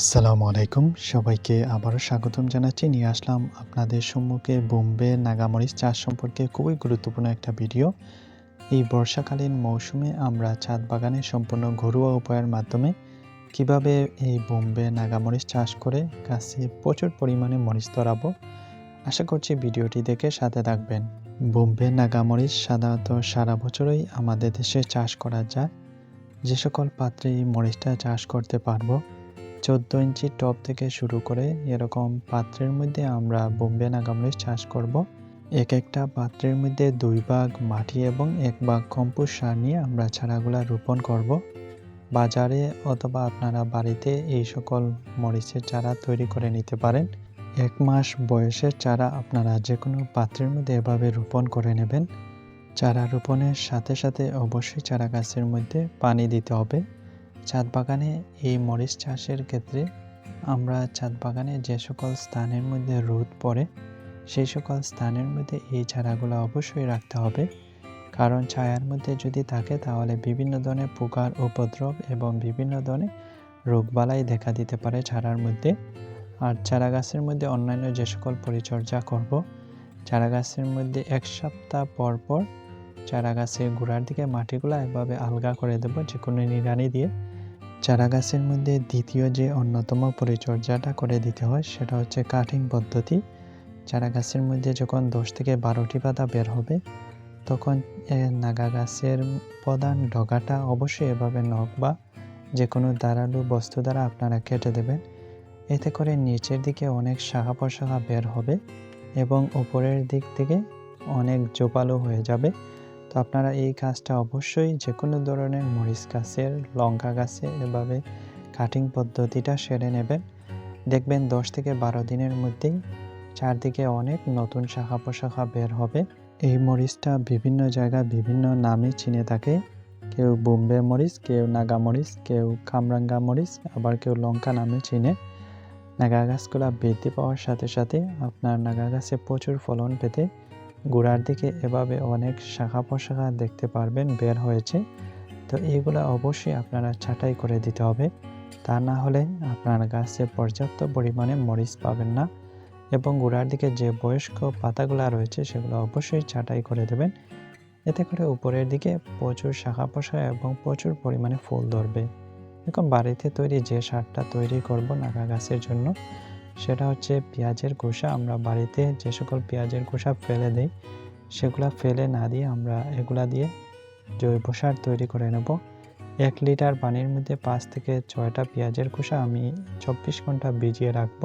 আসসালামু আলাইকুম। সবাইকে আবারও স্বাগতম জানাচ্ছি। নিয়ে আসলাম আপনাদের সম্মুখে বোম্বে নাগামরিচ চাষ সম্পর্কে খুবই গুরুত্বপূর্ণ একটা ভিডিও। এই বর্ষাকালীন মৌসুমে আমরা ছাদ বাগানে সম্পূর্ণ ঘরোয়া উপায়ের মাধ্যমে কীভাবে এই বোম্বে নাগামরিচ চাষ করে গাছে প্রচুর পরিমাণে মরিচ ধরাবো, আশা করছি ভিডিওটি দেখে সাথে থাকবেন। বোম্বে নাগামরিচ সাধারণত সারা বছরই আমাদের দেশে চাষ করা যায়। যে সকল পাত্রে এই মরিচটা চাষ করতে পারব চোদ্দ ইঞ্চি টপ থেকে শুরু করে এরকম পাত্রের মধ্যে আমরা বোম্বে নাগামরিচ চাষ করব। এক একটা পাত্রের মধ্যে দুই ভাগ মাটি এবং এক ভাগ কম্পোস্ট সার নিয়ে আমরা চারাগুলা রোপণ করব। বাজারে অথবা আপনারা বাড়িতে এই সকল মরিচের চারা তৈরি করে নিতে পারেন এক মাস বয়সের চারা আপনারা যে কোনো পাত্রের মধ্যে এভাবে রোপণ করে নেবেন চারা রোপণের সাথে সাথে অবশ্যই চারা গাছের মধ্যে পানি দিতে হবে ছাদ বাগানে এই মরিচ চাষের ক্ষেত্রে আমরা ছাদ বাগানে যে সকল স্থানের মধ্যে রোদ পড়ে, সেই সকল স্থানের মধ্যে এই চারাগুলো অবশ্যই রাখতে হবে। কারণ ছায়ার মধ্যে যদি থাকে, তাহলে বিভিন্ন ধরনের পোকার উপদ্রব এবং বিভিন্ন ধরনের রোগবালাই দেখা দিতে পারে চারার মধ্যে। আর চারা গাছের মধ্যে অন্যান্য যে সকল পরিচর্যা করব চারা গাছের মধ্যে এক সপ্তাহ পর পর চারা গাছের গোড়ার দিকে মাটিগুলো এভাবে আলগা করে দেবো যে কোনো নিড়ানি দিয়ে। চারা গাছের মধ্যে দ্বিতীয় যে অন্যতম পরিচর্যাটা করে দিতে হয় সেটা হচ্ছে কাটিং পদ্ধতি। চারা গাছের মধ্যে যখন দশ থেকে বারোটি পাতা বের হবে, তখন নাগা গাছের প্রধান ডগাটা অবশ্যই এভাবে নখ বা যে কোনো দাঁড়ালু বস্তু দ্বারা আপনারা কেটে দেবেন। এতে করে নিচের দিকে অনেক শাখা প্রশাখা বের হবে এবং উপরের দিক থেকে অনেক জোপালো হয়ে যাবে। তো আপনারা এই কাজটা অবশ্যই যে কোনো ধরনের মরিচ গাছের, লঙ্কা গাছে এভাবে কাটিং পদ্ধতিটা সেরে নেবেন। দেখবেন দশ থেকে বারো দিনের মধ্যেই চারদিকে অনেক নতুন শাখা প্রশাখা বের হবে। এই মরিচটা বিভিন্ন জায়গা বিভিন্ন নামে চিনে থাকে। কেউ বোম্বে মরিচ, কেউ নাগা মরিচ, কেউ কামরাঙ্গা মরিচ, আবার কেউ লঙ্কা নামে চিনে। নাগা গাছগুলা বৃদ্ধি পাওয়ার সাথে সাথে আপনার নাগা গাছে প্রচুর ফলন পেতে গোড়ার দিকে এভাবে অনেক শাখা প্রশাখা দেখতে পারবেন, বের হয়েছে। তো এইগুলো অবশ্যই আপনারা ছাঁটাই করে দিতে হবে। তা না হলে আপনার গাছে পর্যাপ্ত পরিমাণে মরিচ পাবেন না এবং গোড়ার দিকে যে বয়স্ক পাতাগুলো রয়েছে সেগুলো অবশ্যই ছাঁটাই করে দেবেন। এতে করে উপরের দিকে প্রচুর শাখা প্রশাখা এবং প্রচুর পরিমাণে ফুল ধরবে। এখন বাড়িতে তৈরি যে সারটা তৈরি করব নাগা গাছের জন্য সেটা হচ্ছে পেঁয়াজের খোসা। আমরা বাড়িতে যে সকল পেঁয়াজের খোসা ফেলে দিই, সেগুলো ফেলে না দিয়ে আমরা এগুলা দিয়ে জৈব সার তৈরি করে নেব। এক লিটার পানির মধ্যে পাঁচ থেকে ছয়টা পেঁয়াজের খোসা আমি চব্বিশ ঘণ্টা ভিজিয়ে রাখব।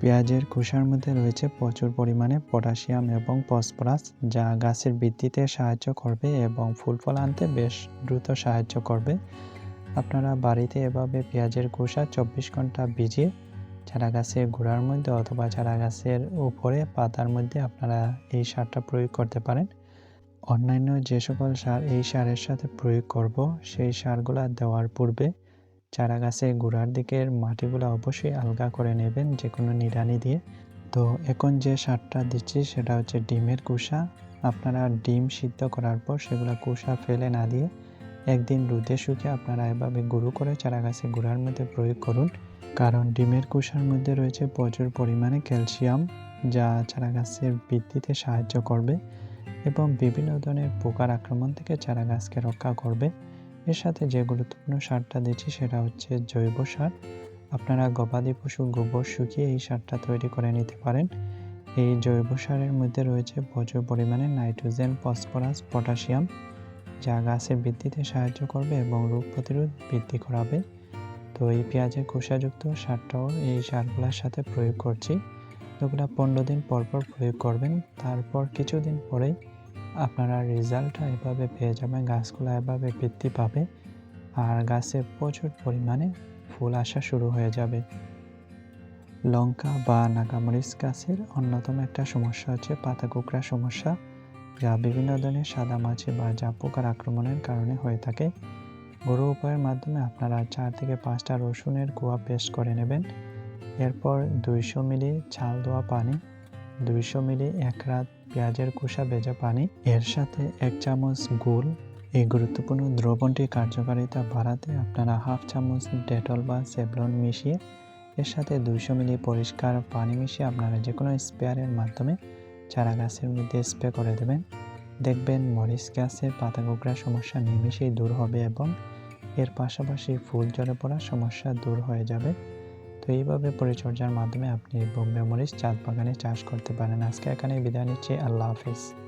পেঁয়াজের খোসার মধ্যে রয়েছে প্রচুর পরিমাণে পটাশিয়াম এবং ফসফরাস, যা গাছের বৃদ্ধিতে সাহায্য করবে এবং ফুল ফল আনতে বেশ দ্রুত সাহায্য করবে। আপনারা বাড়িতে এভাবে পেঁয়াজের খোসা চব্বিশ ঘণ্টা ভিজিয়ে চারা গাছের গোড়ার মধ্যে অথবা চারা গাছের উপরে, পাতার মধ্যে আপনারা এই সারটা প্রয়োগ করতে পারেন। অন্যান্য যে সকল সার এই সারের সাথে প্রয়োগ করব, সেই সারগুলো দেওয়ার পূর্বে চারা গাছের গোড়ার দিকের মাটিগুলো অবশ্যই আলগা করে নেবেন যে কোনো নিড়ানি দিয়ে। তো এখন যে সারটা দিচ্ছি সেটা হচ্ছে ডিমের কুসা। আপনারা ডিম সিদ্ধ করার পর সেগুলো কুসা ফেলে না দিয়ে একদিন রোদে শুকিয়ে আপনারা এভাবে গুঁড়ো করে চারা গাছের গোড়ার মধ্যে প্রয়োগ করুন, কারণ ডিমের কুষার মধ্যে রয়েছে প্রচুর পরিমাণে ক্যালসিয়াম, যা চারা গাছের বৃদ্ধিতে সাহায্য করবে এবং বিভিন্ন ধরনের পোকার আক্রমণ থেকে চারা গাছকে রক্ষা করবে। এর সাথে যে গুরুত্বপূর্ণ সারটা দিচ্ছি সেটা হচ্ছে জৈব সার। আপনারা গবাদি পশু গোবর শুকিয়ে এই সারটা তৈরি করে নিতে পারেন। এই জৈব সারের মধ্যে রয়েছে প্রচুর পরিমাণে নাইট্রোজেন, ফসফরাস, পটাশিয়াম যা গাছের বৃদ্ধিতে সাহায্য করবে এবং রোগ প্রতিরোধ বৃদ্ধি করাবে। তো এই পেঁয়াজের খোসাযুক্ত সারটাও এই সারগুলোর সাথে প্রয়োগ করছি। এগুলো পনেরো দিন পর পর প্রয়োগ করবেন। তারপর কিছুদিন পরেই আপনারা রেজাল্টটা এভাবে পেয়ে যাবেন, গাছগুলো এভাবে বৃদ্ধি পাবে আর গাছে প্রচুর পরিমাণে ফুল আসা শুরু হয়ে যাবে। লঙ্কা বা নাগামরিচ গাছের অন্যতম একটা সমস্যা হচ্ছে পাতা কুকড়া সমস্যা। যা বিভিন্ন ধরনের সাদা মাছি বা যা পোকার আক্রমণের কারণে হয়ে থাকে। গরু উপায়ের মাধ্যমে আপনারা চার থেকে পাঁচটা রসুনের কুয়া পেস্ট করে নেবেন। এরপর দুইশো মিলি ছাল দেওয়া পানি, দুইশো মিলি এক রাত পেঁয়াজের কুষা ভেজা পানি, এর সাথে এক চামচ গুল এই গুরুত্বপূর্ণ দ্রবণটির কার্যকারিতা বাড়াতে আপনারা হাফ চামচ ডেটল বা সেভলন মিশিয়ে, এর সাথে দুইশো মিলি পরিষ্কার পানি মিশিয়ে আপনারা যে কোনো স্প্রেয়ারের মাধ্যমে চারা গাছের মধ্যে স্প্রে করে দেবেন। দেখবেন মরিচ গাছের পাতা গোগড়ার সমস্যা নিমেষেই দূর হবে এবং এর পাশাপাশি ফুল জলে পড়া সমস্যা দূর হয়ে যাবে। তো এইভাবে পরিচর্যার মাধ্যমে আপনি বোম্বে মরিচ চাঁদ বাগানে চাষ করতে পারেন। আজকে এখানে বিদায় নিচ্ছি। আল্লাহ হাফিজ।